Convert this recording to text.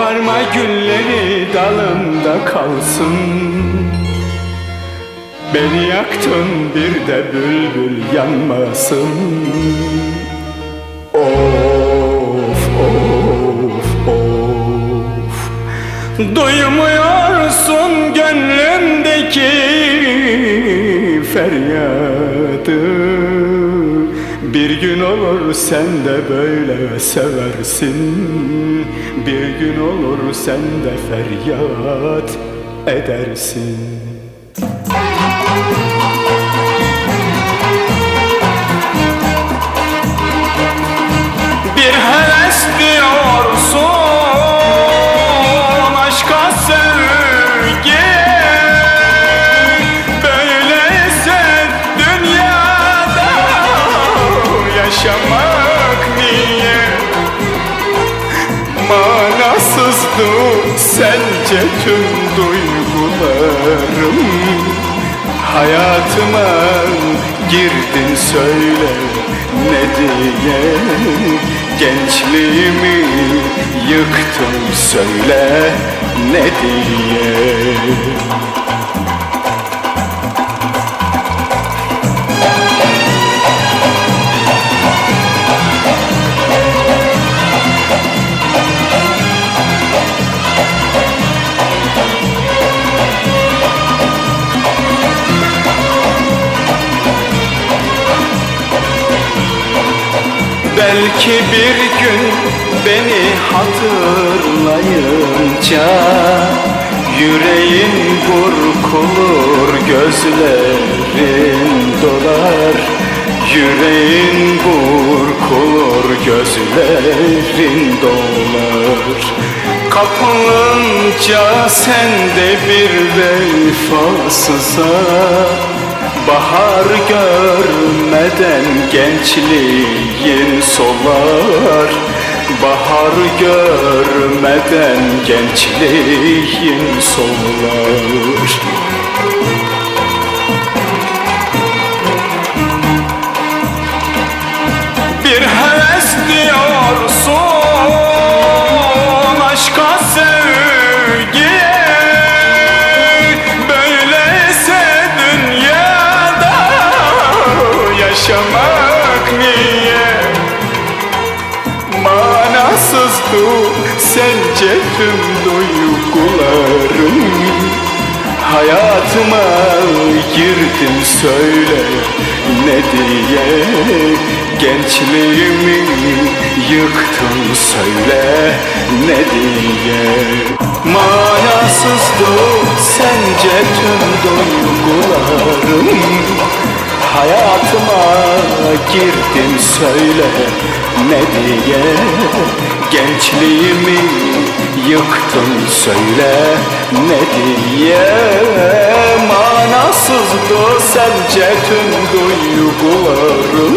Koparma gülleri dalında kalsın Beni yaktın bir de bülbül yanmasın. Of of of. Duymuyorsun gönlümdeki feryadı Bir gün olur sen de böyle seversin. Bir gün olur sen de feryat edersin Bir heves diyorsun aşka sevgi. Böyleyse dünyada yaşamak niye? Manasızdı sence tüm duygularım Hayatıma girdin söyle ne diye. Gençliğimi yıktın söyle ne diye Belki bir gün beni hatırlayınca Yüreğin burkulur, gözlerin dolar. Yüreğin burkulur, gözlerin dolar. Kapılınca sende bir vefasıza Bahar görmeden gençliğin solar. Bahar görmeden gençliğin solar Manasızdı sence tüm duygularım? Hayatıma girdin söyle ne diye? Gençliğimi yıktın söyle ne diye? Manasızdı sence tüm duygularım Hayatıma girdin söyle ne diye. Gençliğimi yıktın söyle ne diye. Manasızdı sence tüm duygularım